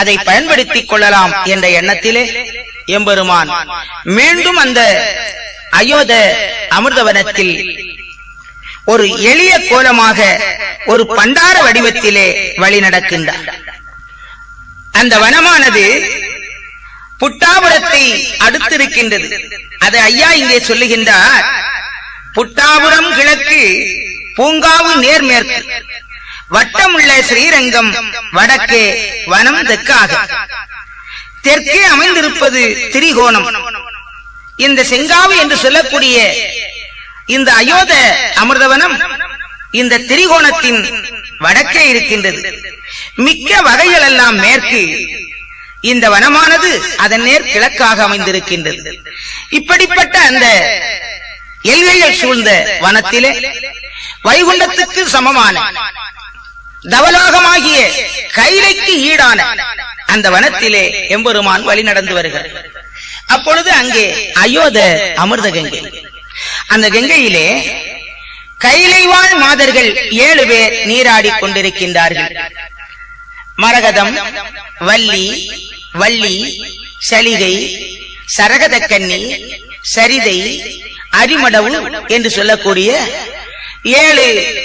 அதை பயன்படுத்திக் கொள்ளலாம் என்ற எண்ணத்திலே எம்பெருமான். மீண்டும் அந்த அயோத அமிர்தவனத்தில் ஒரு எளிய கோலமாக ஒரு பண்டார வடிவத்திலே வழி நடக்கின்றார் அந்த வனமானது புட்டாபுரத்தை அடுத்திருக்கின்றது. அது ஐயா இங்கே சொல்லுகின்றார். புட்டாபுரம் கிழக்கு பூங்காவு நேர்மேற்கு. வட்டமுள்ள ஸ்ரீரங்கம் வடக்கே வனம் தெற்காக. தெற்கே அமைந்திருப்பது திரிகோணம். இந்த செங்காவு என்று சொல்லக்கூடிய இந்த அயோத அமிர்தவனம் இந்த திரிகோணத்தின் வடக்கே இருக்கின்றது. மிக்க வகைகள் எல்லாம் மேற்கு. இந்த வனமானது அதன் நேர் கிழக்காக அமைந்திருக்கின்றது. இப்படிப்பட்ட அந்த எல்கைகள் சூழ்ந்த வனத்திலே வைகுண்டத்துக்கு சமமான தவலோகமாகிய கைலைக்கு ஈடான அந்த வனத்திலே எம்பெருமான் வழி நடந்து வருகிறார். அப்பொழுது அங்கே அயோத அமிர்த கங்கை. அந்த கங்கையிலே கைலைவாழ் மாதர்கள் ஏழு பேர் நீராடி கொண்டிருக்கின்றார்கள். மரகதம் வள்ளி வள்ளி சலிகை சரகதக்கன்னி சரிதை அரிமடவு என்று சொல்லக்கூடிய ஏழு